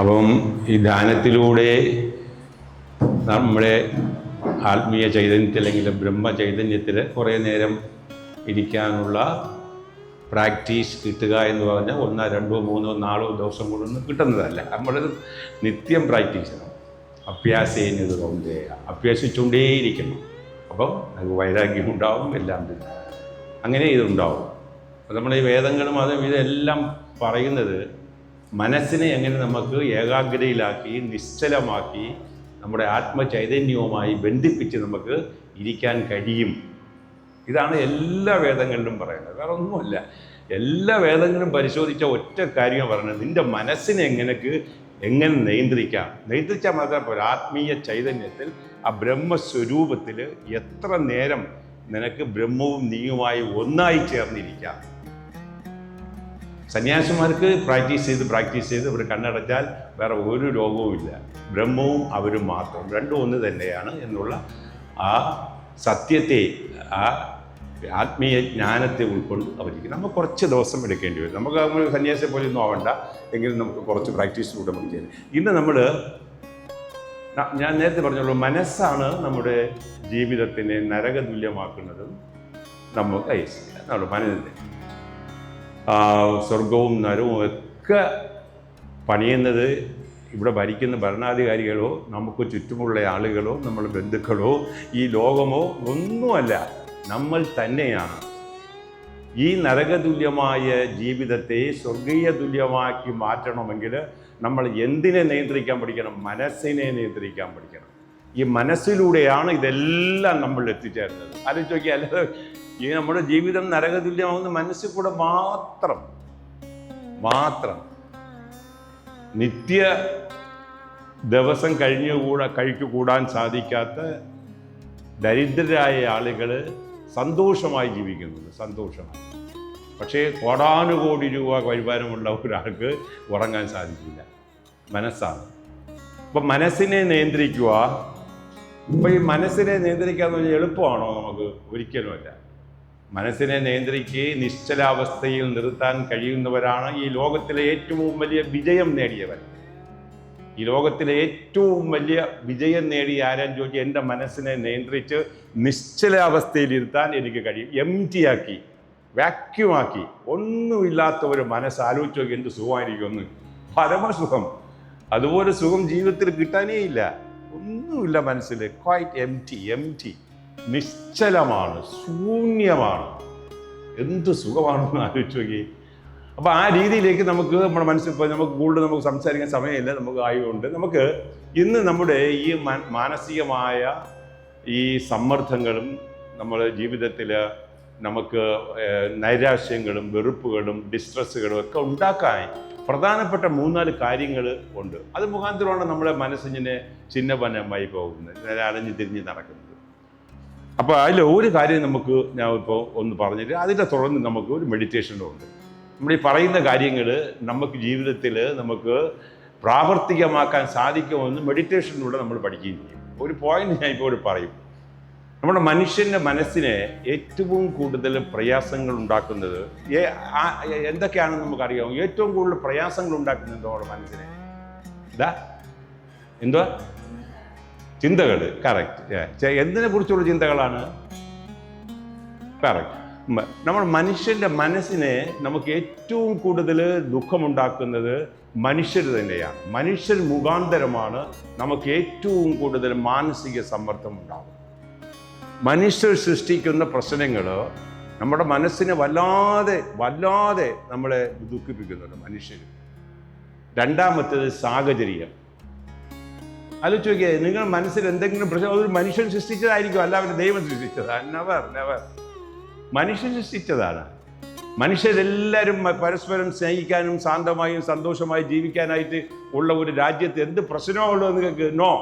അപ്പം ഈ ധ്യാനത്തിലൂടെ നമ്മുടെ ആത്മീയ ചൈതന്യത്തിൽ അല്ലെങ്കിൽ ബ്രഹ്മ ചൈതന്യത്തിൽ കുറേ നേരം ഇരിക്കാനുള്ള പ്രാക്ടീസ് കിട്ടുക എന്ന് പറഞ്ഞാൽ ഒന്നോ രണ്ടോ മൂന്നോ നാലോ ദിവസം കൊണ്ടൊന്നും കിട്ടുന്നതല്ല. നമ്മൾ നിത്യം പ്രാക്ടീസ് ചെയ്യണം. അഭ്യാസേനത് കൗന്ദേയ അഭ്യസിച്ചുകൊണ്ടേയിരിക്കണം. അപ്പം നമുക്ക് വൈരാഗ്യം ഉണ്ടാവും എല്ലാം അങ്ങനെ ഇതുണ്ടാവും. അപ്പം നമ്മൾ ഈ വേദങ്ങളും അതും ഇതെല്ലാം പറയുന്നത് മനസ്സിനെ എങ്ങനെ നമുക്ക് ഏകാഗ്രതയിലാക്കി നിശ്ചലമാക്കി നമ്മുടെ ആത്മചൈതന്യവുമായി ബന്ധിപ്പിച്ച് നമുക്ക് ഇരിക്കാൻ കഴിയും. ഇതാണ് എല്ലാ വേദങ്ങളിലും പറയുന്നത്. വേറെ ഒന്നുമല്ല എല്ലാ വേദങ്ങളും പരിശോധിച്ച ഒറ്റ കാര്യമാണ് പറയുന്നത്. നിന്റെ മനസ്സിനെ എങ്ങനെക്ക് എങ്ങനെ നിയന്ത്രിക്കാം? നിയന്ത്രിച്ചാൽ മാത്രം പോരാ. ആത്മീയ ചൈതന്യത്തിൽ ആ ബ്രഹ്മസ്വരൂപത്തിൽ എത്ര നേരം നിനക്ക് ബ്രഹ്മവും നീയുമായി ഒന്നായി ചേർന്നിരിക്കാം? സന്യാസിമാർക്ക് പ്രാക്ടീസ് ചെയ്ത് പ്രാക്ടീസ് ചെയ്ത് ഇവർ കണ്ണടച്ചാൽ വേറെ ഒരു രോഗവുമില്ല ബ്രഹ്മവും അവരും മാത്രം. രണ്ടും ഒന്ന് തന്നെയാണ് എന്നുള്ള ആ സത്യത്തെ ആ ആത്മീയ ജ്ഞാനത്തെ ഉൾക്കൊണ്ട് അവർക്ക് നമ്മൾ കുറച്ച് ദിവസം എടുക്കേണ്ടി വരും. നമുക്ക് നമ്മൾ സന്യാസിയെ പോലെ ഒന്നും ആവണ്ട. എങ്കിലും നമുക്ക് കുറച്ച് പ്രാക്ടീസിലൂടെ നമുക്ക് ചെയ്യാം ഇന്ന് നമ്മൾ ഞാൻ നേരത്തെ പറഞ്ഞുള്ളൂ മനസ്സാണ് നമ്മുടെ ജീവിതത്തിനെ നരകതുല്യമാക്കുന്നതും നമുക്ക് നമ്മുടെ മനസ്സിന്റെ സ്വർഗവും നരവും ഒക്കെ പണിയുന്നത് ഇവിടെ ഭരിക്കുന്ന ഭരണാധികാരികളോ നമുക്ക് ചുറ്റുമുള്ള ആളുകളോ നമ്മുടെ ബന്ധുക്കളോ ഈ ലോകമോ ഒന്നുമല്ല. നമ്മൾ തന്നെയാണ്. ഈ നരകതുല്യമായ ജീവിതത്തെ സ്വർഗീയ തുല്യമാക്കി മാറ്റണമെങ്കിൽ നമ്മൾ എന്തിനെ നിയന്ത്രിക്കാൻ പഠിക്കണം? മനസ്സിനെ നിയന്ത്രിക്കാൻ പഠിക്കണം. ഈ മനസ്സിലൂടെയാണ് ഇതെല്ലാം നമ്മൾ എത്തിച്ചേരുന്നത് ആലോചിച്ച് നോക്കിയാൽ നമ്മുടെ ജീവിതം നരകതുല്യമാകുന്ന മനസ്സിൽ കൂടെ മാത്രം മാത്രം നിത്യ ദിവസം കഴിഞ്ഞുകൂടാ കഴിക്കു കൂടാൻ സാധിക്കാത്ത ദരിദ്രരായ ആളുകൾ സന്തോഷമായി ജീവിക്കുന്നുണ്ട് സന്തോഷമായി. പക്ഷേ കോടാനുകോടി രൂപ വരുമാനമുള്ള ഒരാൾക്ക് ഉറങ്ങാൻ സാധിക്കില്ല. മനസ്സാണ്. അപ്പം മനസ്സിനെ നിയന്ത്രിക്കുക ഇപ്പൊ ഈ മനസ്സിനെ നിയന്ത്രിക്കുക എന്ന് പറഞ്ഞാൽ എളുപ്പമാണോ നമുക്ക്? ഒരിക്കലുമല്ല. മനസ്സിനെ നിയന്ത്രിക്കുകയും നിശ്ചലാവസ്ഥയിൽ നിർത്താൻ കഴിയുന്നവരാണ് ഈ ലോകത്തിലെ ഏറ്റവും വലിയ വിജയം നേടിയവർ. ഈ ലോകത്തിലെ ഏറ്റവും വലിയ വിജയം നേടിയ ആരാന്ന് ചോദിച്ചാൽ എന്റെ മനസ്സിനെ നിയന്ത്രിച്ച് നിശ്ചലാവസ്ഥയിലിരുത്താൻ എനിക്ക് കഴിയും. എം ആക്കി വാക്യൂമാക്കി ഒന്നുമില്ലാത്ത ഒരു മനസ്സ് ആലോചിച്ച് നോക്കി എന്ത് സുഖമായിരിക്കുമെന്ന് പരമസുഖം. അതുപോലെ സുഖം ജീവിതത്തിൽ കിട്ടാനേ ഇല്ല. ഒന്നുമില്ല മനസ്സിൽ. Quite empty empty നിശ്ചലമാണ് ശൂന്യമാണ്. എന്ത് സുഖമാണെന്ന് ആലോചിച്ച് നോക്കി. അപ്പോൾ ആ രീതിയിലേക്ക് നമുക്ക് നമ്മുടെ മനസ്സിൽ ഇപ്പോൾ നമുക്ക് കൂടുതൽ നമുക്ക് സംസാരിക്കാൻ സമയമില്ല നമുക്ക് ആയതുകൊണ്ട് നമുക്ക് ഇന്ന് നമ്മുടെ ഈ മാനസികമായ ഈ സമ്മർദ്ദങ്ങളും നമ്മുടെ ജീവിതത്തിൽ നമുക്ക് നൈരാശ്യങ്ങളും വെറുപ്പുകളും ഡിസ്ട്രസ്സുകളും ഒക്കെ ഉണ്ടാക്കാൻ പ്രധാനപ്പെട്ട മൂന്നാൽ കാര്യങ്ങൾ ഉണ്ട്. അത് മുഖാന്തരമാണ് നമ്മുടെ മനസ്സിങ്ങനെ ചിഹ്നപനമായി പോകുന്നത്. അലഞ്ഞ് തിരിഞ്ഞ് നടക്കുന്നത്. അപ്പോൾ അതിൽ ഒരു കാര്യം നമുക്ക് ഞാൻ ഇപ്പോൾ ഒന്ന് പറഞ്ഞിട്ട് അതിന്റെ തുടർന്ന് നമുക്ക് ഒരു മെഡിറ്റേഷനും ഉണ്ട്. നമ്മൾ ഈ പറയുന്ന കാര്യങ്ങൾ നമുക്ക് ജീവിതത്തിൽ നമുക്ക് പ്രാവർത്തികമാക്കാൻ സാധിക്കുമെന്ന് മെഡിറ്റേഷനിലൂടെ നമ്മൾ പഠിക്കുകയും ചെയ്യും. ഒരു പോയിന്റ് ഞാൻ ഇപ്പോൾ പറയും. നമ്മുടെ മനുഷ്യന്റെ മനസ്സിനെ ഏറ്റവും കൂടുതൽ പ്രയാസങ്ങൾ ഉണ്ടാക്കുന്നത് എന്തൊക്കെയാണെന്ന് നമുക്കറിയാം ഏറ്റവും കൂടുതൽ പ്രയാസങ്ങൾ ഉണ്ടാക്കുന്നത് നമ്മുടെ മനസ്സിനെ. എന്താ എന്തുവാ? ചിന്തകൾ. കറക്റ്റ് എന്തിനെ കുറിച്ചുള്ള ചിന്തകളാണ്? കറക്റ്റ് നമ്മൾ മനുഷ്യന്റെ മനസ്സിനെ നമുക്ക് ഏറ്റവും കൂടുതൽ ദുഃഖമുണ്ടാക്കുന്നത് മനുഷ്യർ തന്നെയാണ്. മനുഷ്യർ മുഖാന്തരമാണ് നമുക്ക് ഏറ്റവും കൂടുതൽ മാനസിക സമ്മർദ്ദം ഉണ്ടാകുന്നത് മനുഷ്യർ സൃഷ്ടിക്കുന്ന പ്രശ്നങ്ങൾ നമ്മുടെ മനസ്സിനെ വല്ലാതെ വല്ലാതെ നമ്മളെ ദുഃഖിപ്പിക്കുന്നുണ്ട് മനുഷ്യർ രണ്ടാമത്തേത് സാഹചര്യം. ആലോചിച്ച് നോക്കിയേ നിങ്ങൾ മനസ്സിൽ എന്തെങ്കിലും പ്രശ്നം അതൊരു മനുഷ്യൻ സൃഷ്ടിച്ചതായിരിക്കും അല്ല അവന്റെ ദൈവം സൃഷ്ടിച്ചതാണ് നെവർ നെവർ മനുഷ്യൻ സൃഷ്ടിച്ചതാണ്. മനുഷ്യരെല്ലാവരും പരസ്പരം സ്നേഹിക്കാനും ശാന്തമായും സന്തോഷമായും ജീവിക്കാനായിട്ട് ഉള്ള ഒരു രാജ്യത്ത് എന്ത് പ്രശ്നമുള്ളൂ നിങ്ങൾക്ക്? നോ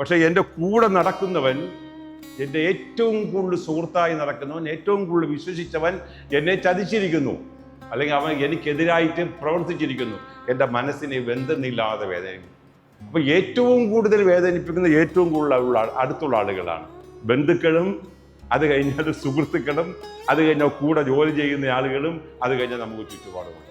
പക്ഷേ എന്റെ കൂടെ നടക്കുന്നവൻ എന്റെ ഏറ്റവും കൂടുതൽ സുഹൃത്തായി നടക്കുന്നവൻ ഏറ്റവും കൂടുതൽ വിശ്വസിച്ചവൻ എന്നെ ചതിച്ചിരിക്കുന്നു. അല്ലെങ്കിൽ അവൻ എനിക്കെതിരായിട്ട് പ്രവർത്തിച്ചിരിക്കുന്നു. എന്റെ മനസ്സിനെ വെന്തെന്നില്ലാതെ വേദനിക്കും അപ്പോൾ ഏറ്റവും കൂടുതൽ വേദനിപ്പിക്കുന്ന ഏറ്റവും കൂടുതൽ അടുത്തുള്ള ആളുകളാണ്. ബന്ധുക്കളും അത് കഴിഞ്ഞാൽ സുഹൃത്തുക്കളും അത് കഴിഞ്ഞാൽ കൂടെ ജോലി ചെയ്യുന്ന ആളുകളും അത് കഴിഞ്ഞാൽ നമുക്ക് ചുറ്റുപാടുമുണ്ട്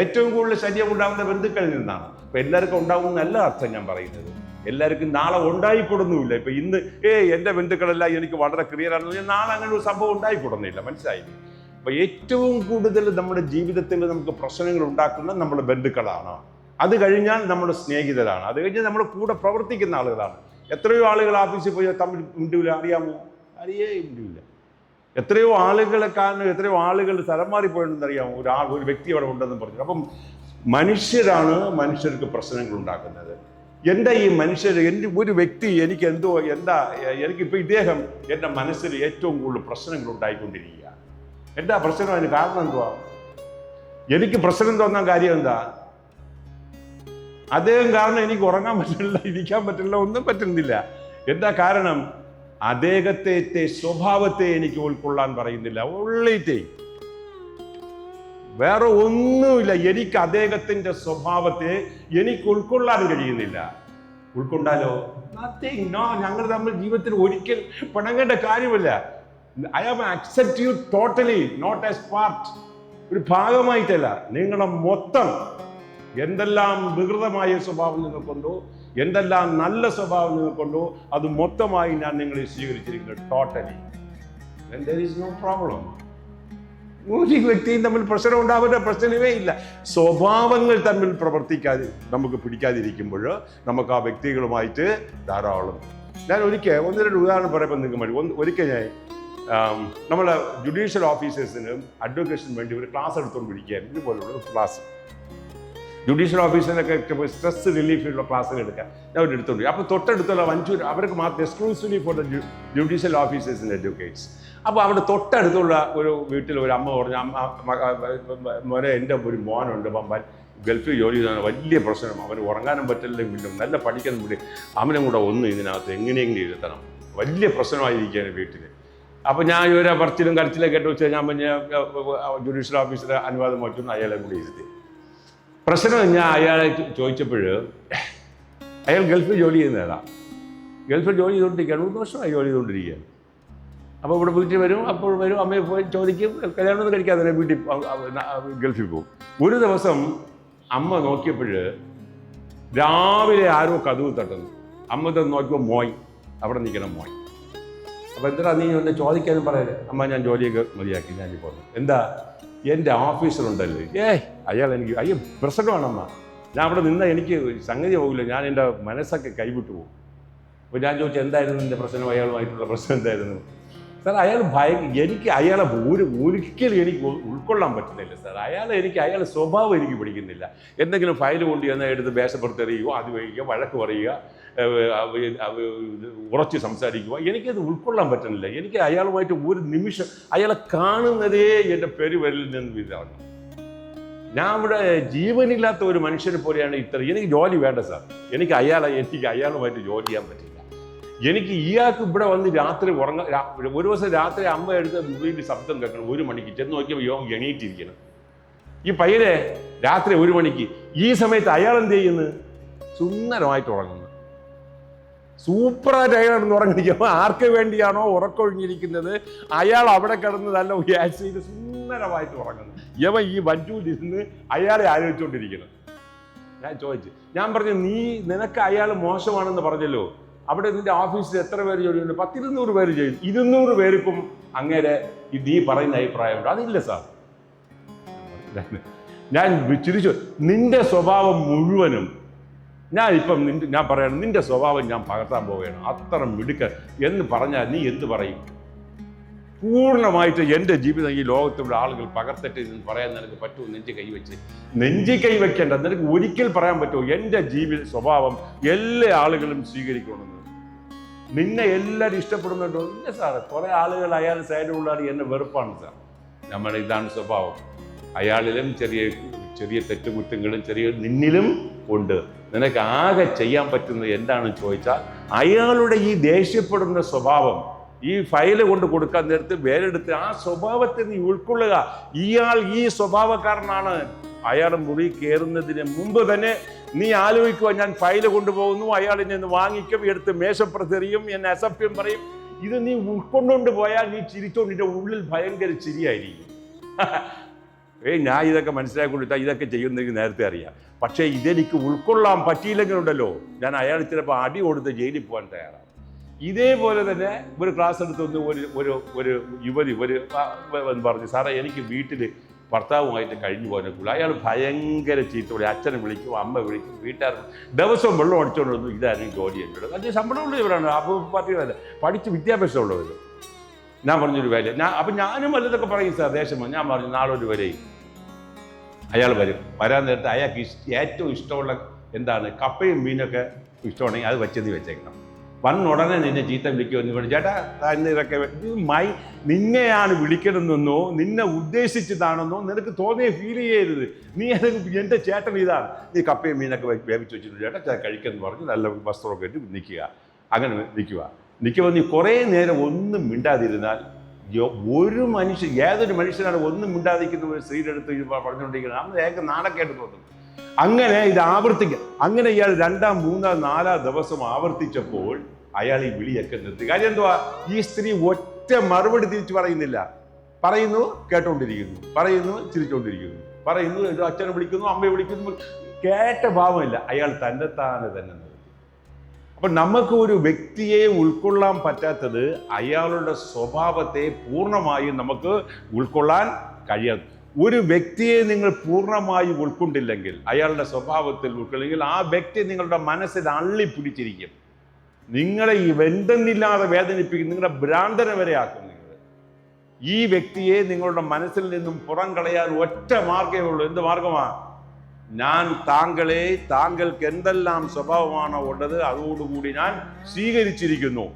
ഏറ്റവും കൂടുതൽ ശല്യം ഉണ്ടാകുന്ന ബന്ധുക്കളിൽ നിന്നാണ്. അപ്പം എല്ലാവർക്കും ഉണ്ടാകുന്നല്ല അർത്ഥം ഞാൻ പറയുന്നത്. എല്ലാവർക്കും നാളെ ഉണ്ടായിക്കൊടുന്നുമില്ല. ഇപ്പൊ ഇന്ന് ഏ എന്റെ ബന്ധുക്കളെല്ലാം എനിക്ക് വളരെ ക്ലിയർ ആണെന്ന് നാളെ അങ്ങനെ ഒരു സംഭവം ഉണ്ടായിക്കൊടുന്നില്ല. മനസ്സിലായില്ലേ അപ്പൊ ഏറ്റവും കൂടുതൽ നമ്മുടെ ജീവിതത്തിൽ നമുക്ക് പ്രശ്നങ്ങൾ ഉണ്ടാക്കുന്ന നമ്മുടെ ബന്ധുക്കളാണ്. അത് കഴിഞ്ഞാൽ നമ്മുടെ സ്നേഹിതരാണ്. അത് കഴിഞ്ഞ് നമ്മുടെ കൂടെ പ്രവർത്തിക്കുന്ന ആളുകളാണ്. എത്രയോ ആളുകൾ ഓഫീസിൽ പോയി തമ്മിൽ മിണ്ടില്ല. അറിയാമോ? അറിയേ മിണ്ടില്ല. എത്രയോ ആളുകളെ കാരണം എത്രയോ ആളുകൾ സ്ഥലം മാറിപ്പോയിട്ടുണ്ടെന്ന് അറിയാമോ? ഒരു ആൾ ഒരു വ്യക്തി അവിടെ ഉണ്ടെന്ന് പറഞ്ഞു. അപ്പം മനുഷ്യരാണ് മനുഷ്യർക്ക് പ്രശ്നങ്ങൾ ഉണ്ടാക്കുന്നത്. എന്റെ ഈ മനുഷ്യർ? എന്റെ ഒരു വ്യക്തി എനിക്ക് എന്തോ എന്താ എനിക്കിപ്പോൾ ഇദ്ദേഹം എന്റെ മനസ്സിൽ ഏറ്റവും കൂടുതൽ പ്രശ്നങ്ങൾ ഉണ്ടായിക്കൊണ്ടിരിക്കുക എന്താ പ്രശ്നം? അതിന് കാരണം എന്തുവാ? എനിക്ക് പ്രശ്നം തോന്നാൻ കാര്യം എന്താ? അദ്ദേഹം കാരണം എനിക്ക് ഉറങ്ങാൻ പറ്റില്ല ഇരിക്കാൻ പറ്റില്ല ഒന്നും പറ്റുന്നില്ല. എന്താ കാരണം? അദ്ദേഹത്തെ സ്വഭാവത്തെ എനിക്ക് ഉൾക്കൊള്ളാൻ പറയുന്നില്ല. ഉള്ളിട്ടേ വേറെ ഒന്നുമില്ല. എനിക്ക് അദ്ദേഹത്തിന്റെ സ്വഭാവത്തെ എനിക്ക് ഉൾക്കൊള്ളാൻ കഴിയുന്നില്ല. ഉൾക്കൊണ്ടാലോ? നത്തിങ് നോ ഞങ്ങൾ തമ്മിൽ ജീവിതത്തിൽ ഒരിക്കൽ പിണങ്ങേണ്ട കാര്യമില്ല. I am accept you totally not as part ഒരു ഭാഗമായിട്ടല്ല. നിങ്ങളുടെ മൊത്തം എന്തെല്ലാം വികൃതമായ സ്വഭാവം നിങ്ങൾക്കുണ്ടോ എന്തെല്ലാം നല്ല സ്വഭാവം നിങ്ങൾക്കുണ്ടോ അത് മൊത്തമായി ഞാൻ നിങ്ങളെ സ്വീകരിച്ചിരിക്കുന്നത് ടോട്ടലി നോ പ്രോബ്ലം ഒരു വ്യക്തിയും തമ്മിൽ പ്രശ്നം ഉണ്ടാവേണ്ട പ്രശ്നമേ ഇല്ല. സ്വഭാവങ്ങൾ തമ്മിൽ പ്രവർത്തിക്കാതെ നമുക്ക് പിടിക്കാതിരിക്കുമ്പോൾ നമുക്ക് ആ വ്യക്തികളുമായിട്ട് ധാരാളം. ഞാൻ ഒരിക്കൽ ഒന്ന് രണ്ട് ഉദാഹരണം പറയുമ്പോൾ നിങ്ങൾക്ക് മതി. ഒന്ന് ഒരിക്കൽ ഞാൻ നമ്മളെ ജുഡീഷ്യൽ ഓഫീസേഴ്സിനും അഡ്വക്കേഷനും വേണ്ടി ഒരു ക്ലാസ് എടുത്തുകൊണ്ടിരിക്കുകയായിരുന്നു. ഇതുപോലുള്ള ക്ലാസ് ജുഡീഷ്യൽ ഓഫീസിനൊക്കെ സ്ട്രെസ് റിലീഫിലുള്ള ക്ലാസ്സുകൾ എടുക്കാൻ ഞാൻ അവർ എടുത്തുണ്ട് അപ്പോൾ തൊട്ടടുത്തുള്ള വഞ്ചൂർ അവർക്ക് മാത്രം എക്സ്ക്ലൂസീവ്ലി ഫോർ ദ ജുഡീഷ്യൽ ഓഫീസേഴ്സിന്റെ അഡ്വക്കേറ്റ്സ് അപ്പോൾ അവിടെ തൊട്ടടുത്തുള്ള ഒരു വീട്ടിൽ ഒരു അമ്മ പറഞ്ഞു അമ്മ മോനെ എന്റെ ഒരു മോനുണ്ട് പമ്പാൻ ഗൾഫിൽ ജോലി ചെയ്താണ് വലിയ പ്രശ്നം അവന് ഉറങ്ങാനും പറ്റില്ലെങ്കിലും നല്ല പഠിക്കാൻ കൂടി അവനും കൂടെ ഒന്ന് ഇതിനകത്ത് എങ്ങനെയെങ്കിലും ഇരുത്തണം വലിയ പ്രശ്നമായിരിക്കുകയാണ് വീട്ടിൽ അപ്പോൾ ഞാൻ ഇവരെ പറച്ചിലും കരച്ചിലും കേട്ട് വെച്ച് ഞാൻ പറഞ്ഞ ജുഡീഷ്യൽ ഓഫീസിലെ അനുവാദം വച്ചു അയാളെ കൂടി ഇരുത്തി പ്രശ്നം ഞാൻ അയാളെ ചോദിച്ചപ്പോൾ അയാൾ ഗൾഫിൽ ജോലി ചെയ്യുന്നതാ ഗൾഫിൽ ജോലി ചെയ്തുകൊണ്ടിരിക്കുകയാണ്. മൂന്ന് വർഷമായി ജോലി ചെയ്തുകൊണ്ടിരിക്കുകയാണ്. അപ്പോൾ ഇവിടെ വീട്ടിൽ വരും അപ്പോൾ വരും അമ്മയെ പോയി ചോദിക്കും കല്യാണം ഒന്നും കഴിക്കാതെ തന്നെ വീട്ടിൽ ഗൾഫിൽ പോകും. ഒരു ദിവസം അമ്മ നോക്കിയപ്പോൾ രാവിലെ ആരോ കഥവ് തട്ടുന്നു. അമ്മ ഇത് നോക്കിയപ്പോൾ മോയ്. അവിടെ നിൽക്കണം മോയ്. അപ്പോൾ എന്താ നീ എന്നെ ചോദിക്കാനും പറയാം അമ്മ ഞാൻ ജോലിയൊക്കെ മതിയാക്കി ഞാൻ പോകുന്നു എന്താ? എന്റെ ഓഫീസറുണ്ടല്ലേ? ഏയ് അയാൾ എനിക്ക് അയ്യോ പ്രശ്നമാണ് ഞാൻ അവിടെ നിന്ന എനിക്ക് സംഗതി പോകില്ല. ഞാൻ എന്റെ മനസ്സൊക്കെ കൈവിട്ടു പോകും. അപ്പോൾ ഞാൻ ചോദിച്ചു എന്തായിരുന്നു എന്റെ പ്രശ്നം? അയാളുമായിട്ടുള്ള പ്രശ്നം എന്തായിരുന്നു? സാർ അയാൾ ഭയ എനിക്ക് അയാളെ ഒരു ഒരിക്കലും എനിക്ക് ഉൾ- ഉൾക്കൊള്ളാൻ പറ്റുന്നില്ല സാർ. അയാളെ എനിക്ക് അയാളുടെ സ്വഭാവം എനിക്ക് പിടിക്കുന്നില്ല. എന്തെങ്കിലും ഫയൽ കൊണ്ട് ചെന്ന എടുത്ത് വേഷപ്പെടുത്തെറിയുക അത് വയ്ക്കുക വഴക്ക് പറയുക ഉറച്ച് സംസാരിക്കുക എനിക്കത് ഉൾക്കൊള്ളാൻ പറ്റുന്നില്ല. എനിക്ക് അയാളുമായിട്ട് ഒരു നിമിഷം അയാളെ കാണുന്നതേ എന്റെ പെരുവരിൽ നിന്ന് ഇതാണ് ഞാൻ ഇവിടെ ജീവനില്ലാത്ത ഒരു മനുഷ്യനെ പോലെയാണ് ഇത്ര എനിക്ക് ജോലി വേണ്ട സാർ. എനിക്ക് അയാളെ എനിക്ക് അയാളുമായിട്ട് ജോലി ചെയ്യാൻ പറ്റില്ല. എനിക്ക് ഇയാൾക്ക് ഇവിടെ വന്ന് രാത്രി ഉറങ്ങ ഒരു ദിവസം രാത്രി അമ്മ എടുത്ത് മുറിയിൽ ശബ്ദം കേൾക്കണം. ഒരു മണിക്ക് ചെന്ന് നോക്കിയപ്പോൾ യോഗം എണീറ്റിരിക്കണം. ഈ പയ്യനെ രാത്രി ഒരു മണിക്ക് ഈ സമയത്ത് അയാൾ എന്ത് ചെയ്യുന്നു? സുന്ദരമായിട്ട് ഉറങ്ങുന്നു. സൂപ്പറായിട്ട് അയാൾ കിടന്ന് ഉറങ്ങിയിരിക്കുമ്പോൾ ആർക്ക് വേണ്ടിയാണോ ഉറക്കൊഴിഞ്ഞിരിക്കുന്നത്? അയാൾ അവിടെ കിടന്ന് നല്ല വ്യാഴ്ചയിൽ സുന്ദരമായിട്ട് ഉറങ്ങുന്നു. യവ ഈ വഞ്ചൂരിരുന്ന് അയാളെ ആലോചിച്ചുകൊണ്ടിരിക്കുന്നത് ഞാൻ ചോദിച്ചു. ഞാൻ പറഞ്ഞു നീ നിനക്ക് അയാൾ മോശമാണെന്ന് പറഞ്ഞല്ലോ. അവിടെ നിന്റെ ഓഫീസിൽ എത്ര പേര് ജോലി ചെയ്യുന്നു പത്തിരുന്നൂറ് പേര് ചെയ്തു ഇരുന്നൂറ് പേർക്കും അങ്ങേരെ ഈ നീ പറയുന്ന അഭിപ്രായമുണ്ട്. അതില്ല സാർ. ഞാൻ ചിരിച്ചു. നിന്റെ സ്വഭാവം മുഴുവനും ഞാൻ ഇപ്പം നിന്റെ ഞാൻ പറയണം നിന്റെ സ്വഭാവം ഞാൻ പകർത്താൻ പോവുകയാണ്. അത്ര മിടുക്ക എന്ന് പറഞ്ഞാൽ നീ എന്ത് പറയും? പൂർണമായിട്ട് എന്റെ ജീവിതം ഈ ലോകത്തുള്ള ആളുകൾ പകർത്തട്ടെ എന്ന് പറയാൻ നിനക്ക് പറ്റുമോ? നെഞ്ച് കൈവച്ച് നെഞ്ചി കൈവയ്ക്കേണ്ട നിനക്ക് ഒരിക്കൽ പറയാൻ പറ്റുമോ? എന്റെ ജീവിത സ്വഭാവം എല്ലാ ആളുകളും സ്വീകരിക്കണമെന്ന്. നിന്നെ എല്ലാവരും ഇഷ്ടപ്പെടുന്നുണ്ടോ? ഇല്ല സാറ്. കുറേ ആളുകൾ അയാൾ സൈഡിലുള്ള എന്നെ വെറുപ്പാണ് സാർ. നമ്മുടെ ഇതാണ് സ്വഭാവം. അയാളിലും ചെറിയ ചെറിയ തെറ്റുകുറ്റങ്ങളും ചെറിയ നിന്നിലും ഉണ്ട്. നിനക്ക് ആകെ ചെയ്യാൻ പറ്റുന്നത് എന്താണെന്ന് ചോദിച്ചാൽ അയാളുടെ ഈ ദേഷ്യപ്പെടുന്ന സ്വഭാവം ഈ ഫയൽ കൊണ്ട് കൊടുക്കാൻ നേരത്ത് വേലെടുത്ത് ആ സ്വഭാവത്തെ നീ ഉൾക്കൊള്ളുക. ഇയാൾ ഈ സ്വഭാവക്കാരനാണ്. അയാൾ മുറി കയറുന്നതിന് മുമ്പ് തന്നെ നീ ആലോചിക്കുക ഞാൻ ഫയൽ കൊണ്ടുപോകുന്നു അയാൾ എന്നെ വാങ്ങിക്കും എടുത്ത് മേശപ്പുറത്തെറിയും എന്നെ അസഭ്യം പറയും. ഇത് നീ ഉൾക്കൊണ്ടുകൊണ്ട് പോയാൽ നീ ചിരിച്ചോണ്ട് നിന്റെ ഉള്ളിൽ ഭയങ്കര ചിരിയായിരിക്കും. ഏയ് ഞാൻ ഇതൊക്കെ മനസ്സിലാക്കി ഇതൊക്കെ ചെയ്യുന്നെങ്കിൽ നേരത്തെ അറിയാം. പക്ഷേ ഇതെനിക്ക് ഉൾക്കൊള്ളാൻ പറ്റിയില്ലെങ്കിലുണ്ടല്ലോ. ഞാൻ അയാൾ ചിലപ്പോൾ അടി കൊടുത്ത് ജയിലിൽ പോകാൻ തയ്യാറാണ്. ഇതേപോലെ തന്നെ ഒരു ക്ലാസ് എടുത്തൊന്ന് ഒരു ഒരു ഒരു യുവതി ഒരു പറഞ്ഞു സാറേ എനിക്ക് വീട്ടിൽ ഭർത്താവുമായിട്ട് കഴിഞ്ഞു പോകാനൊക്കെ അയാൾ ഭയങ്കര ചീത്ത വിളി അച്ഛനെ വിളിക്കും അമ്മ വിളിക്കും വീട്ടുകാർ ദിവസവും വെള്ളം അടിച്ചുകൊണ്ട് വന്നു ഇതായിരുന്നു ജോലി എന്നോട് അത് ശമ്പളമുള്ള ഇവരാണ് അപ്പോൾ പാർട്ടികളല്ല പഠിച്ച് വിദ്യാഭ്യാസമുള്ളവർ ഞാൻ പറഞ്ഞൊരു വില ഞാൻ അപ്പം ഞാനും വല്ലതൊക്കെ പറയും സാർ ദേശം ഞാൻ പറഞ്ഞു നാളൊരു വരെയും. അയാൾ വരും. വരാൻ നേരത്തെ അയാൾക്ക് ഇഷ്ട ഏറ്റവും ഇഷ്ടമുള്ള എന്താണ് കപ്പയും മീനൊക്കെ ഇഷ്ടമാണെങ്കിൽ അത് വെച്ചത് വെച്ചേക്കണം. വന്ന ഉടനെ നിന്നെ ചീത്ത വിളിക്കുമെന്ന് പറഞ്ഞു ചേട്ടാ ഇതൊക്കെ മൈ നിന്നെയാണ് വിളിക്കണമെന്നോ? നിന്നെ ഉദ്ദേശിച്ചതാണെന്നോ? നിനക്ക് തോന്നിയ ഫീൽ ചെയ്യരുത്. നീ അത് എന്റെ ചേട്ടൻ ഇതാണ്. നീ കപ്പയും മീനൊക്കെ വേവിച്ച് വെച്ചിട്ടുണ്ട് ചേട്ടാ കഴിക്കുമെന്ന് പറഞ്ഞ്. നല്ല വസ്ത്രമൊക്കെ ഇട്ട് നിൽക്കുക. അങ്ങനെ നിൽക്കുക. നിൽക്കുമ്പോൾ നീ കുറേ നേരം ഒന്നും മിണ്ടാതിരുന്നാൽ ഒരു മനുഷ്യൻ ഏതൊരു മനുഷ്യനാണ് ഒന്നും മിണ്ടാതിരിക്കുന്ന ഒരു സ്ത്രീയുടെ അടുത്ത് പറഞ്ഞുകൊണ്ടിരിക്കുന്നത്? നമ്മൾ ഏക നാണക്കേട്ട് തോന്നും. അങ്ങനെ ഇത് ആവർത്തിക്കുക അങ്ങനെ ഇയാൾ രണ്ടാം മൂന്നാം നാലാം ദിവസം ആവർത്തിച്ചപ്പോൾ അയാൾ ഈ വിളിയൊക്കെ നിർത്തി. കാര്യം എന്തുവാ? ഈ സ്ത്രീ ഒറ്റ മറുപടി തിരിച്ചു പറയുന്നില്ല. പറയുന്നു കേട്ടോണ്ടിരിക്കുന്നു. പറയുന്നു ചിരിച്ചോണ്ടിരിക്കുന്നു. പറയുന്നു ഇത് അച്ഛനെ വിളിക്കുന്നു അമ്മയെ വിളിക്കുന്നു. കേട്ട ഭാവമില്ല. അയാൾ തന്നെത്താനെ തന്നെ അപ്പൊ നമുക്ക് ഒരു വ്യക്തിയെ ഉൾക്കൊള്ളാൻ പറ്റാത്തത് അയാളുടെ സ്വഭാവത്തെ പൂർണമായും നമുക്ക് ഉൾക്കൊള്ളാൻ കഴിയാത്ത ഒരു വ്യക്തിയെ നിങ്ങൾ പൂർണമായി ഉൾക്കൊണ്ടില്ലെങ്കിൽ അയാളുടെ സ്വഭാവത്തിൽ ഉൾക്കൊള്ളില്ലെങ്കിൽ ആ വ്യക്തി നിങ്ങളുടെ മനസ്സിൽ അള്ളി പിടിച്ചിരിക്കും. നിങ്ങളെ ഈ വെന്തെന്നില്ലാതെ വേദനിപ്പിക്കും നിങ്ങളുടെ ഭ്രാന്തനെ വരെ ആക്കും നിങ്ങൾ. ഈ വ്യക്തിയെ നിങ്ങളുടെ മനസ്സിൽ നിന്നും പുറം കളയാൻ ഒറ്റ മാർഗമേ ഉള്ളൂ. എന്ത് മാർഗമാണ് ഞാൻ താങ്കളെ താങ്കൾക്ക് എന്തെല്ലാം സ്വഭാവമാണോ ഉള്ളത് അതോടുകൂടി ഞാൻ സ്വീകരിച്ചിരിക്കുന്നു.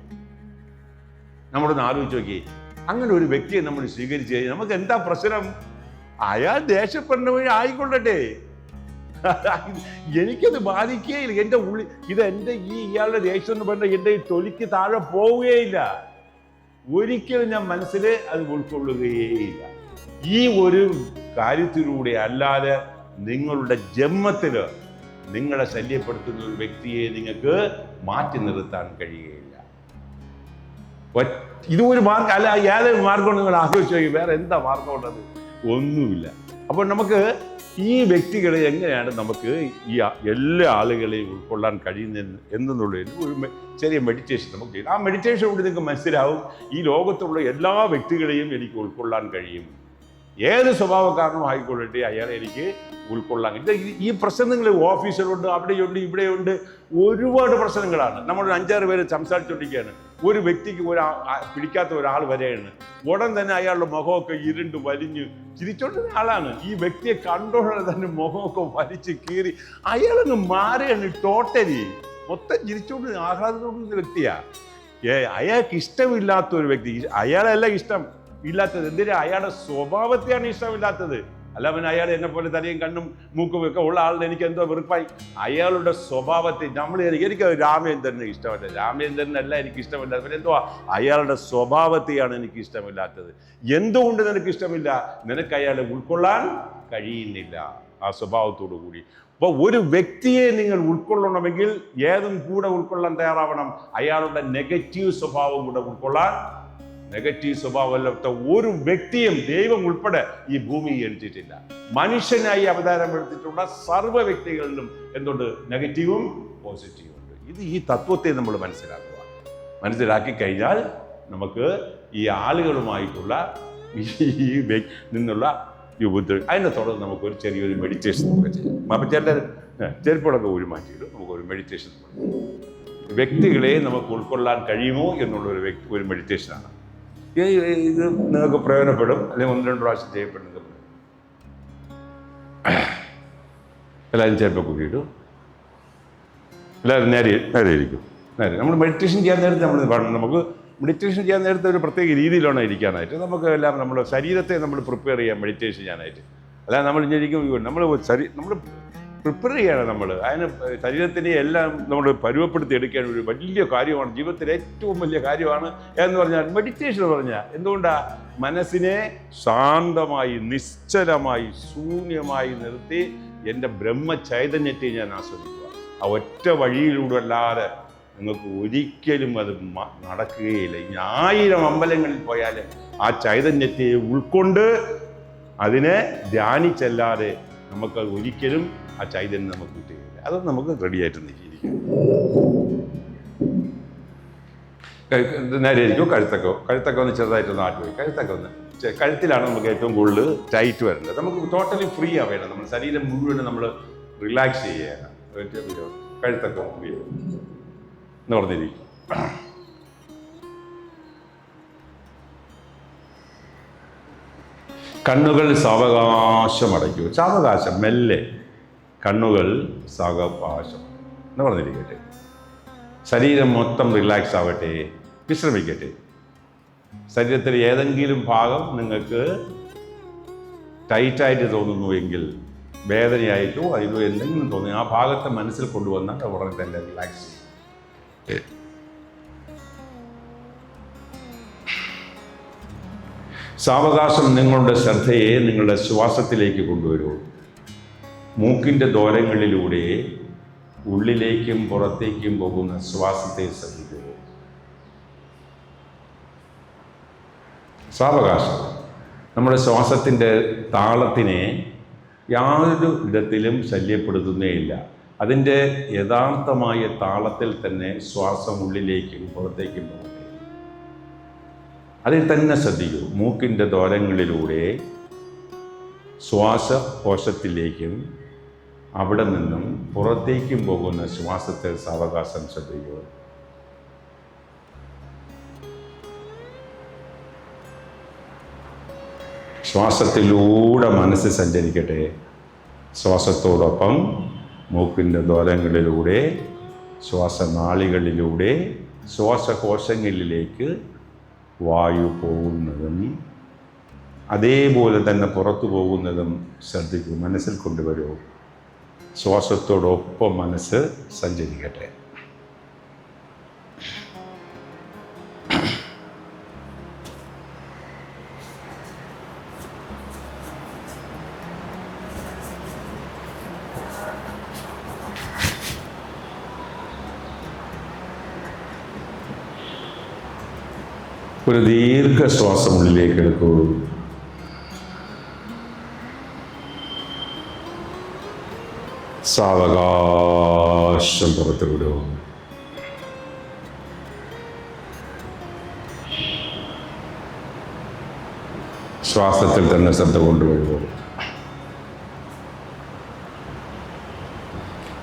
നമ്മളൊന്ന് ആലോചിച്ച് നോക്കി അങ്ങനെ ഒരു വ്യക്തിയെ നമ്മൾ സ്വീകരിച്ചു കഴിഞ്ഞാൽ നമുക്ക് എന്താ പ്രശ്നം? അയാൾ ദേഷ്യപ്പെടുന്ന വഴി ആയിക്കൊള്ളട്ടെ. എനിക്കത് ബാധിക്കുകയില്ല എന്റെ ഉള്ളി ഇത് എന്റെ ഈ ഇയാളുടെ ദേഷ്യം എന്ന് പറഞ്ഞാൽ എന്റെ ഈ തൊലിക്ക് താഴെ പോവുകയില്ല. ഒരിക്കലും ഞാൻ മനസ്സിൽ അത് ഉൾക്കൊള്ളുകയേയില്ല. ഈ ഒരു കാര്യത്തിലൂടെ അല്ലാതെ നിങ്ങളുടെ ജന്മത്തിൽ നിങ്ങളെ ശല്യപ്പെടുത്തുന്ന ഒരു വ്യക്തിയെ നിങ്ങൾക്ക് മാറ്റി നിർത്താൻ കഴിയുകയില്ല ഇത് ഒരു മാർഗം അല്ല ഏതൊരു മാർഗം നിങ്ങൾ ആലോചിച്ചു വേറെ എന്താ മാർഗം ഉള്ളത്? ഒന്നുമില്ല. അപ്പോൾ നമുക്ക് ഈ വ്യക്തികളെ എങ്ങനെയാണ് നമുക്ക് ഈ എല്ലാ ആളുകളെയും ഉൾക്കൊള്ളാൻ കഴിയുന്നത് എന്നുള്ളതിന് ഒരു ചെറിയ മെഡിറ്റേഷൻ നമുക്ക് ചെയ്യാം ആ മെഡിറ്റേഷൻ കൊണ്ട് നിങ്ങൾക്ക് മനസ്സിലാവും ഈ ലോകത്തുള്ള എല്ലാ വ്യക്തികളെയും എനിക്ക് ഉൾക്കൊള്ളാൻ കഴിയും. ഏത് സ്വഭാവക്കാരനും ആയിക്കൊള്ളട്ടെ അയാളെ എനിക്ക് ഉൾക്കൊള്ളാൻ. ഇത് ഈ- പ്രശ്നങ്ങൾ ഓഫീസിലുണ്ട് അവിടെയുണ്ട് ഇവിടെയുണ്ട് ഒരുപാട് പ്രശ്നങ്ങളാണ്. നമ്മൾ അഞ്ചാറ് പേര് സംസാരിച്ചുകൊണ്ടിരിക്കുകയാണ് ഒരു വ്യക്തിക്ക് ഒരു പിടിക്കാത്ത ഒരാൾ വരെയാണ്. ഉടൻ തന്നെ അയാളുടെ മുഖമൊക്കെ ഇരുണ്ട് വലിഞ്ഞ് ചിരിച്ചോണ്ടിരുന്ന ആളാണ്. ഈ വ്യക്തിയെ കണ്ടോടെ തന്നെ മുഖമൊക്കെ വലിച്ച് കീറി അയാളങ്ങ് മാറുകയാണ് ടോട്ടലി മൊത്തം ചിരിച്ചോണ്ട് വ്യക്തിയാ. ഏ അയാൾക്ക് ഇഷ്ടമില്ലാത്ത ഒരു വ്യക്തി. അയാളല്ല ഇഷ്ടം. ഇല്ലാത്തത്. എന്തിനാ? അയാളുടെ സ്വഭാവത്തെയാണ് ഇഷ്ടമില്ലാത്തത്. അല്ല അവൻ അയാൾ എന്നെ പോലെ തലയും കണ്ണും മൂക്കും ഒക്കെ ഉള്ള ആളുടെ എനിക്ക് എന്തോ വെറുപ്പായി. അയാളുടെ സ്വഭാവത്തെ നമ്മൾ എനിക്ക് രാമേന്ദ്രനെ ഇഷ്ടമല്ല. രാമേന്ദ്രനല്ല എനിക്ക് ഇഷ്ടമില്ല പിന്നെ എന്തോ അയാളുടെ സ്വഭാവത്തെയാണ് എനിക്ക് ഇഷ്ടമില്ലാത്തത്. എന്തുകൊണ്ട് നിനക്ക് ഇഷ്ടമില്ല? നിനക്ക് അയാളെ ഉൾക്കൊള്ളാൻ കഴിയുന്നില്ല. ആ സ്വഭാവത്തോടു കൂടി. അപ്പോൾ ഒരു വ്യക്തിയെ നിങ്ങൾ ഉൾക്കൊള്ളണമെങ്കിൽ ഏതും കൂടെ ഉൾക്കൊള്ളാൻ തയ്യാറാവണം. അയാളുടെ നെഗറ്റീവ് സ്വഭാവം കൂടെ ഉൾക്കൊള്ളാൻ നെഗറ്റീവ് സ്വഭാവമല്ലാത്ത ഒരു വ്യക്തിയും ദൈവം ഉൾപ്പെടെ ഈ ഭൂമിയിൽ എടുത്തിട്ടില്ല. മനുഷ്യനായി അവതാരം എടുത്തിട്ടുള്ള സർവ വ്യക്തികളിലും എന്തുണ്ട്? നെഗറ്റീവും പോസിറ്റീവും ഉണ്ട്. ഇത് ഈ തത്വത്തെ നമ്മൾ മനസ്സിലാക്കുക. മനസ്സിലാക്കി കഴിഞ്ഞാൽ നമുക്ക് ഈ ആളുകളുമായിട്ടുള്ള ഈ നിന്നുള്ള ഈ ഉപദ്രവം അതിനെ തുടർന്ന് നമുക്കൊരു ചെറിയൊരു മെഡിറ്റേഷൻ നമുക്ക് ചെയ്യാം. അപ്പം ചില ചെരുപ്പുകളൊക്കെ ഒരു മാറ്റിയിട്ട് നമുക്കൊരു മെഡിറ്റേഷൻ വ്യക്തികളെ നമുക്ക് ഉൾക്കൊള്ളാൻ കഴിയുമോ എന്നുള്ളൊരു ഒരു മെഡിറ്റേഷനാണ് ഇത് നിങ്ങൾക്ക് പ്രയോജനപ്പെടും. അല്ലെങ്കിൽ ഒന്ന് രണ്ട് പ്രാവശ്യം ചെയ്യപ്പെടും എല്ലാവരും ചിലപ്പോൾ കൂട്ടിയിട്ടു എല്ലാവരും നേരെ നേരെ ഇരിക്കും. നേരെ. നമ്മൾ മെഡിറ്റേഷൻ ചെയ്യാൻ നേരത്തെ നമ്മൾ പറഞ്ഞു നമുക്ക് മെഡിറ്റേഷൻ ചെയ്യാൻ നേരത്തെ ഒരു പ്രത്യേക രീതിയിലാണ് ഇരിക്കാനായിട്ട്. നമുക്ക് എല്ലാം നമ്മുടെ ശരീരത്തെ നമ്മൾ പ്രിപ്പയർ ചെയ്യാം മെഡിറ്റേഷൻ ചെയ്യാനായിട്ട്. അല്ലാതെ നമ്മൾ ഇങ്ങനെ ഇരിക്കും നമ്മൾ ശരീരം നമ്മൾ പ്രിപ്പയർ ചെയ്യണം നമ്മൾ അതിന് ശരീരത്തിനെ എല്ലാം നമ്മൾ പരുവപ്പെടുത്തി എടുക്കാൻ ഒരു വലിയ കാര്യമാണ്. ജീവിതത്തിലെ ഏറ്റവും വലിയ കാര്യമാണ് എന്ന് പറഞ്ഞാൽ മെഡിറ്റേഷൻ എന്ന് പറഞ്ഞാൽ എന്തുകൊണ്ടാ? മനസ്സിനെ ശാന്തമായി നിശ്ചലമായി ശൂന്യമായി നിർത്തി എന്റെ ബ്രഹ്മചൈതന്യത്തെ ഞാൻ ആസ്വദിക്കുക. ആ ഒറ്റ വഴിയിലൂടെ അല്ലാതെ നിങ്ങൾക്ക് ഒരിക്കലും അത് നടക്കുകയില്ല. ഇനി ആയിരം അമ്പലങ്ങളിൽ പോയാൽ ആ ചൈതന്യത്തെ ഉൾക്കൊണ്ട് അതിനെ ധ്യാനിച്ചല്ലാതെ നമുക്ക് ഒരിക്കലും ആ ചൈതന്യം നമുക്ക് കിട്ടുകയില്ല അത് നമുക്ക് റെഡിയായിട്ട് നിൽക്കിയിരിക്കും നേരെയായിരിക്കും കഴുത്തക്കോ കഴുത്തൊക്കെ ഒന്ന് ചെറുതായിട്ടൊന്ന് ആട്ടി പോയി കഴുത്തൊക്കെ ഒന്ന് കഴുത്തിലാണ് നമുക്ക് ഏറ്റവും കൂടുതൽ ടൈറ്റ് വരുന്നത്. നമുക്ക് ടോട്ടലി ഫ്രീ ആ നമ്മുടെ ശരീരം മുഴുവൻ നമ്മൾ റിലാക്സ് ചെയ്യുകയാണ്. കഴുത്തക്കോ എന്ന് പറഞ്ഞിരിക്കും കണ്ണുകൾ സാവകാശം അടയ്ക്കൂ. സാവകാശം മെല്ലെ. കണ്ണുകൾ സാവകാശം എന്ന് പറഞ്ഞിരിക്കട്ടെ ശരീരം മൊത്തം റിലാക്സ് ആവട്ടെ. വിശ്രമിക്കട്ടെ. ശരീരത്തിൽ ഏതെങ്കിലും ഭാഗം നിങ്ങൾക്ക് ടൈറ്റായിട്ട് തോന്നുന്നു എങ്കിൽ വേദനയായിട്ടോ അതിലോ എന്തെങ്കിലും തോന്നി ആ ഭാഗത്തെ മനസ്സിൽ കൊണ്ടുവന്നാൽ ഉടനെ തന്നെ റിലാക്സ് ചെയ്യും. സാവകാശം നിങ്ങളുടെ ശ്രദ്ധയെ നിങ്ങളുടെ ശ്വാസത്തിലേക്ക് കൊണ്ടുവരൂ മൂക്കിന്റെ ദോരങ്ങളിലൂടെ ഉള്ളിലേക്കും പുറത്തേക്കും പോകുന്ന ശ്വാസത്തെ ശ്രദ്ധിക്കുക സാവകാശം. നമ്മുടെ ശ്വാസത്തിന്റെ താളത്തിനെ യാതൊരു വിധത്തിലും ശല്യപ്പെടുത്തുന്നേയില്ല അതിന്റെ യഥാർത്ഥമായ താളത്തിൽ തന്നെ ശ്വാസം ഉള്ളിലേക്കും പുറത്തേക്കും പോകുന്നു. അതിൽ തന്നെ ശ്രദ്ധിക്കൂ. മൂക്കിന്റെ ദ്വാരങ്ങളിലൂടെ ശ്വാസകോശത്തിലേക്കും അവിടെ നിന്നും പുറത്തേക്കും പോകുന്ന ശ്വാസത്തെ സാവകാശം ശ്രദ്ധിക്കുക. ശ്വാസത്തിലൂടെ മനസ്സ് സഞ്ചരിക്കട്ടെ. ശ്വാസത്തോടൊപ്പം മൂക്കിന്റെ ദ്വാരങ്ങളിലൂടെ ശ്വാസനാളികളിലൂടെ ശ്വാസകോശങ്ങളിലേക്ക് വായു പോകുന്നതും അതേപോലെ തന്നെ പുറത്തു പോകുന്നതും ശ്രദ്ധിക്കൂ മനസ്സിൽ കൊണ്ടുവരൂ ശ്വാസത്തോടൊപ്പം മനസ്സ് സഞ്ചരിക്കട്ടെ ഒരു ദീർഘശ്വാസം ഉള്ളിലേക്ക് എടുക്കൂ സാവകാശം പുറത്തു വിടൂ ശ്വാസത്തിൽ തന്നെ ശ്രദ്ധ കൊണ്ടുവരുക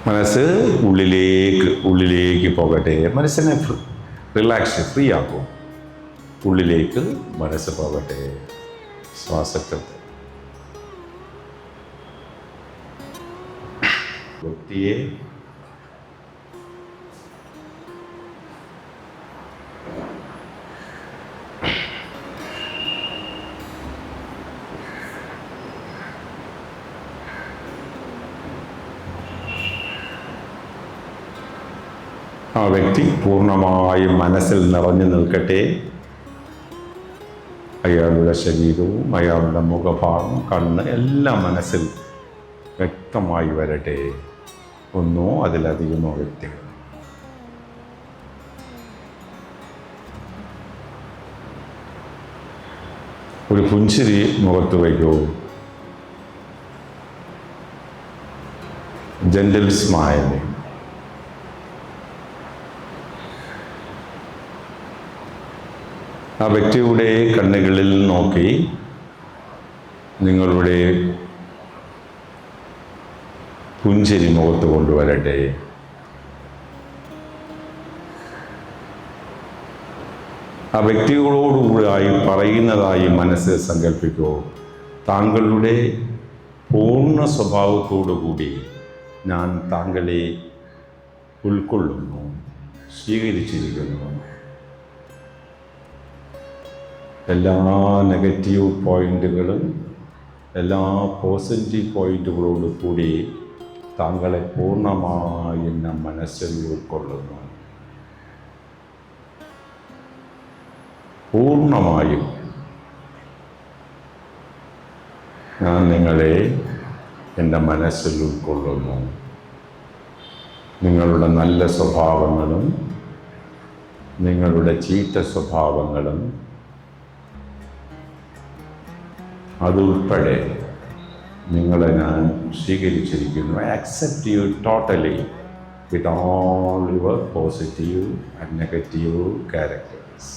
മനസ്സ് ഉള്ളിലേക്ക് ഉള്ളിലേക്ക് പോകട്ടെ. മനസ്സിനെ റിലാക്സ് ഫ്രീ ആക്കും. ഉള്ളിലേക്ക് മനസ്സ് പോകട്ടെ. ശ്വാസത്തിൽ വ്യക്തിയെ ആ വ്യക്തി പൂർണമായും മനസ്സിൽ നിറഞ്ഞു നിൽക്കട്ടെ. അയാളുടെ ശരീരവും അയാളുടെ മുഖഭാവം കണ്ണ് എല്ലാം മനസ്സിൽ വ്യക്തമായി വരട്ടെ. ഒന്നോ അതിലധികമോ വ്യക്തികൾ. ഒരു പുഞ്ചിരി മുഖത്ത് വയ്ക്കൂ. ജെന്റിൽ സ്മൈൽ ആ വ്യക്തിയുടെ കണ്ണുകളിൽ നോക്കി നിങ്ങളുടെ പുഞ്ചിരി മുഖത്ത് കൊണ്ടുവരട്ടെ. ആ വ്യക്തികളോടുകൂടായി പറയുന്നതായി മനസ്സ് സങ്കല്പിക്കൂ. താങ്കളുടെ പൂർണ സ്വഭാവത്തോടു കൂടി ഞാൻ താങ്കളെ ഉൾക്കൊള്ളുന്നു സ്വീകരിച്ചിരിക്കുന്നു. എല്ലാ നെഗറ്റീവ് പോയിന്റുകളും എല്ലാ പോസിറ്റീവ് പോയിന്റുകളോട് കൂടി താങ്കളെ പൂർണമായി എന്നെ മനസ്സിൽ ഉൾക്കൊള്ളുന്നു. പൂർണമായും ഞാൻ നിങ്ങളെ എന്റെ മനസ്സിൽ ഉൾക്കൊള്ളുന്നു. നിങ്ങളുടെ നല്ല സ്വഭാവങ്ങളും നിങ്ങളുടെ ചീത്ത സ്വഭാവങ്ങളും അതുൾപ്പെടെ നിങ്ങളെ ഞാൻ സ്വീകരിച്ചിരിക്കുന്നു. I accept you totally with all your positive and negative characters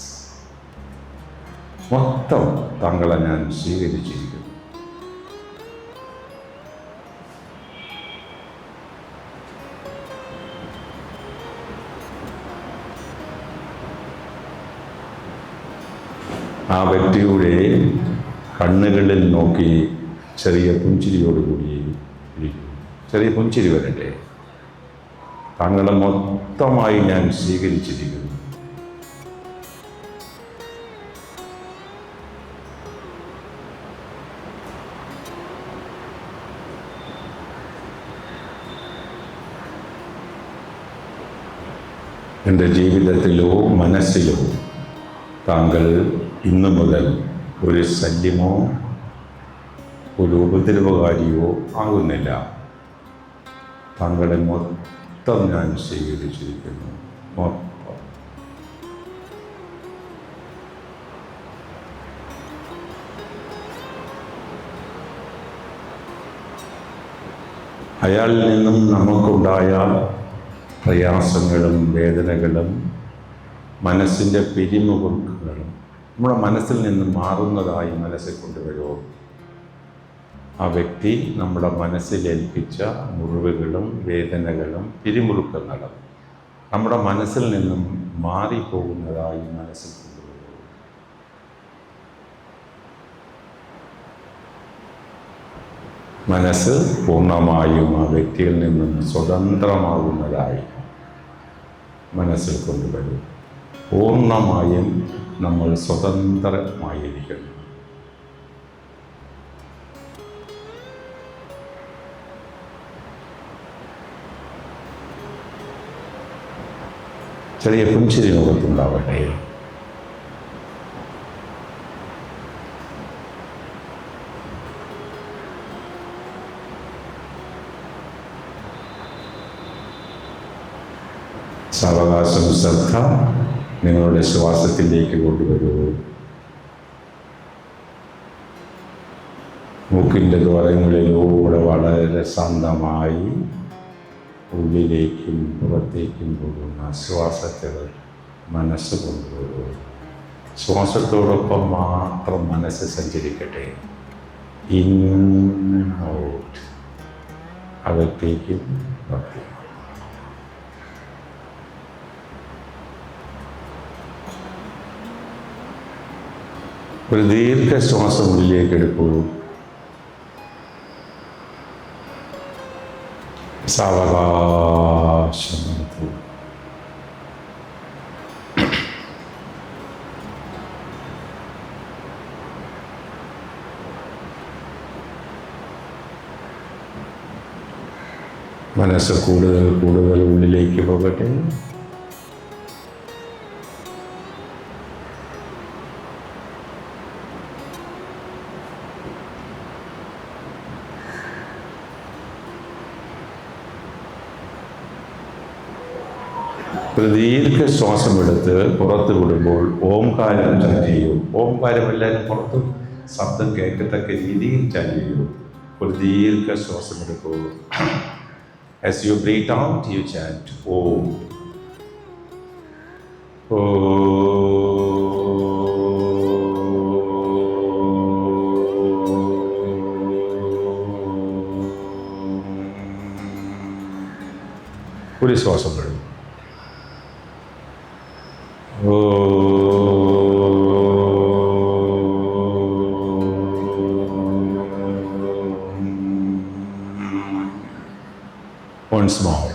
മൊത്തം താങ്കളെ ഞാൻ സ്വീകരിച്ചിരിക്കുന്നു. ആ വ്യക്തിയുടെ കണ്ണുകളിൽ നോക്കി ചെറിയ പുഞ്ചിരിയോടുകൂടി ഇരിക്കും ചെറിയ പുഞ്ചിരി വരട്ടെ. താങ്കളെ മൊത്തമായി ഞാൻ സ്വീകരിച്ചിരിക്കുന്നു. എന്റെ ജീവിതത്തിലോ മനസ്സിലോ താങ്കൾ ഇന്നു മുതൽ ഒരു ശല്യമോ ഒരു ഉപദ്രവകാരിയോ ആകുന്നില്ല. താങ്കളെ മൊത്തം ഞാൻ സ്വീകരിച്ചിരിക്കുന്നു. മൊത്തം. അയാളിൽ നിന്നും നമുക്കുണ്ടായ പ്രയാസങ്ങളും വേദനകളും മനസ്സിന്റെ പിരിമുറുക്കുകളും നമ്മുടെ മനസ്സിൽ നിന്ന് മാറുന്നതായി മനസ്സിൽ കൊണ്ടുവരുമോ? ആ വ്യക്തി നമ്മുടെ മനസ്സിലേൽപ്പിച്ച മുറിവുകളും വേദനകളും പിരിമുറുക്കങ്ങളും നമ്മുടെ മനസ്സിൽ നിന്നും മാറിപ്പോകുന്നതായി മനസ്സിൽ മനസ്സ് പൂർണമായും ആ വ്യക്തിയിൽ നിന്നും സ്വതന്ത്രമാകുന്നതായി മനസ്സിൽ കൊണ്ടുവരും പൂർണമായും നമ്മൾ സ്വതന്ത്രമായിരിക്കുന്നു. ചെറിയ പുഞ്ചിരി മുഖത്തുണ്ടാവട്ടെ സാവകാശം ശ്രദ്ധ നിങ്ങളുടെ ശ്വാസത്തിലേക്ക് കൊണ്ടുവരൂ. മൂക്കിന്റെ ദ്വാരങ്ങളിലൂടെ വളരെ ശാന്തമായി ഉള്ളിലേക്കും പുറത്തേക്കും പോകുന്ന ശ്വാസത്തെ മനസ്സ് കൊണ്ടുവരൂ ശ്വാസത്തോടൊപ്പം മാത്രം മനസ്സ് സഞ്ചരിക്കട്ടെ. ഇൻ ഔട്ട് അകത്തേക്കും പുറത്തേക്കും. ഒരു ദീർഘശ്വാസം ഉള്ളിലേക്ക് എടുക്കൂ സാവകാശം മനസ്സ് കൂടുതൽ കൂടുതൽ ഉള്ളിലേക്ക് പോകട്ടെ. ഒരു ദീർഘശ്വാസം എടുത്ത് പുറത്ത് വിടുമ്പോൾ ഓംകാരം ചെയ്യൂ. ഓംകാരം എല്ലാവരും പുറത്ത് ശബ്ദം കേൾക്കത്തക്ക രീതിയിൽ ചെയ്യൂ. ഒരു ദീർഘശ്വാസം എടുക്കൂ as you breathe out you chant Om. ഒരു ശ്വാസം Once more.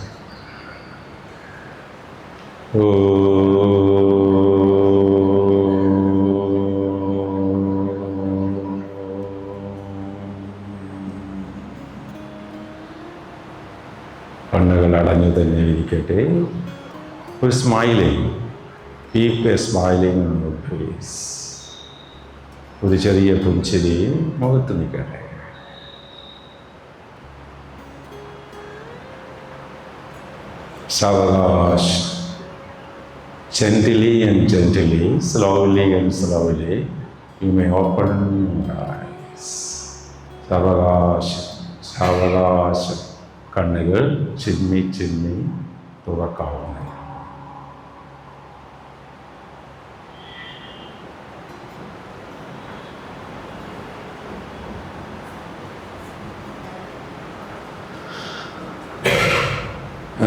കണ്ണുകൾ അടഞ്ഞു തന്നെ ഇരിക്കട്ടെ. ഒരു smiling keep a smiling face ഒരു ചെറിയ പുഞ്ചിരി മുഖത്ത് നിൽക്കട്ടെ. സാവകാശം gently, slowly and slowly, you may open your eyes. സാവകാശം സാവകാശം കണ്ണുകൾ ചിമ്മി ചിമ്മി തുറക്കാവുന്നത്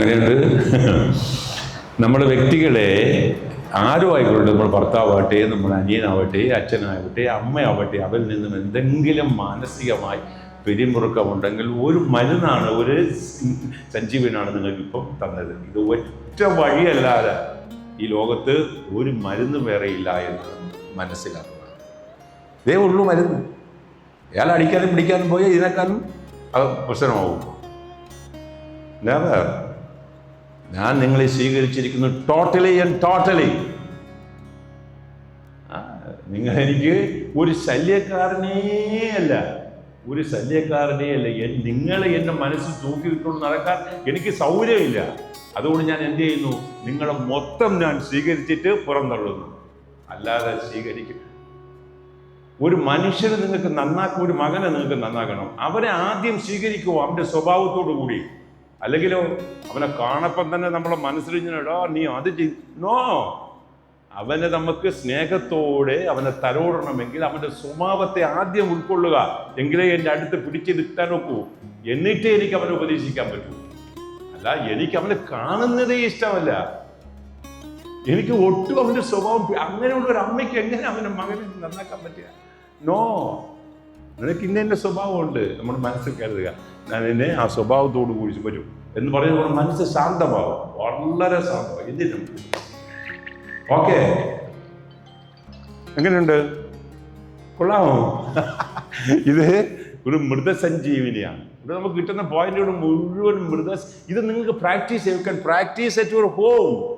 അങ്ങനെയുണ്ട്. നമ്മൾ വ്യക്തികളെ ആരും ആയിക്കോട്ടെ നമ്മൾ ഭർത്താവട്ടെ നമ്മുടെ അനിയനാവട്ടെ അച്ഛനാവട്ടെ അമ്മയാവട്ടെ അവരിൽ നിന്നും എന്തെങ്കിലും മാനസികമായി പിരിമുറുക്കമുണ്ടെങ്കിൽ ഒരു മരുന്നാണ് ഒരു സഞ്ജീവനാണ് നിങ്ങൾക്ക് ഇപ്പം തന്നത്. ഇത് ഒറ്റ വഴിയല്ലാതെ ഈ ലോകത്ത് ഒരു മരുന്ന് വേറെ ഇല്ല എന്ന് മനസ്സിലാക്കുക. ഇതേ ഉള്ളൂ മരുന്ന്. അയാൾ അടിക്കാനും പിടിക്കാനും പോയാൽ ഇതിനേക്കാളും പ്രശ്നമാവും. ഞാൻ നിങ്ങളെ സ്വീകരിച്ചിരിക്കുന്നു ടോട്ടലി ആൻഡ് ടോട്ടലി നിങ്ങൾ എനിക്ക് ഒരു ശല്യക്കാരനേ അല്ല. ഒരു ശല്യക്കാരനേ അല്ല. നിങ്ങൾ എന്റെ മനസ്സിൽ തൂക്കി വിട്ടുകൊണ്ട് നടക്കാൻ എനിക്ക് സൗകര്യമില്ല. അതുകൊണ്ട് ഞാൻ എന്ത് ചെയ്യുന്നു? നിങ്ങളെ മൊത്തം ഞാൻ സ്വീകരിച്ചിട്ട് പുറന്തള്ളുന്നു അല്ലാതെ സ്വീകരിക്കും ഒരു മനുഷ്യനെ നിങ്ങൾക്ക് നന്നാക്കും ഒരു മകനെ നിങ്ങൾക്ക് നന്നാക്കണം. അവരെ ആദ്യം സ്വീകരിക്കുമോ അവന്റെ സ്വഭാവത്തോടു കൂടി. അല്ലെങ്കിലോ അവനെ കാണപ്പം തന്നെ നമ്മളെ മനസ്സിലിഞ്ഞിടോ നീ അത് നോ അവനെ നമുക്ക് സ്നേഹത്തോടെ അവനെ തലോടണമെങ്കിൽ അവന്റെ സ്വഭാവത്തെ ആദ്യം ഉൾക്കൊള്ളുക. എങ്കിലേ എന്റെ അടുത്ത് പിടിച്ച് നിൽക്കാൻ നോക്കൂ എന്നിട്ടേ എനിക്ക് അവനെ ഉപദേശിക്കാൻ പറ്റൂ. അല്ല എനിക്ക് അവനെ കാണുന്നതേ ഇഷ്ടമല്ല. എനിക്ക് ഒട്ടും അവന്റെ സ്വഭാവം അങ്ങനെയുള്ള ഒരു അമ്മയ്ക്ക് എങ്ങനെ അവന്റെ മകനെ നന്നാക്കാൻ പറ്റുക? നോ നിനക്ക് ഇന്ന എന്റെ സ്വഭാവമുണ്ട്. നമ്മുടെ മനസ്സിൽ കരുതുക. ഞാൻ എന്നെ ആ സ്വഭാവത്തോട് കൂടി വരും എന്ന് പറയുന്നത് നമ്മുടെ മനസ്സ് ശാന്തമാവും. വളരെ ശാന്തമാവും. എന്തിനും? ഓക്കെ. എങ്ങനെയുണ്ട്? കൊള്ളാമോ? ഇത് ഒരു മൃതസഞ്ജീവിനിയാണ്. ഇവിടെ നമുക്ക് കിട്ടുന്ന പോയിന്റുകൾ മുഴുവൻ മൃത ഇത് നിങ്ങൾക്ക് പ്രാക്ടീസ് ചെയ്യിക്കാൻ പ്രാക്ടീസ് അറ്റ് യുവർ ഹോം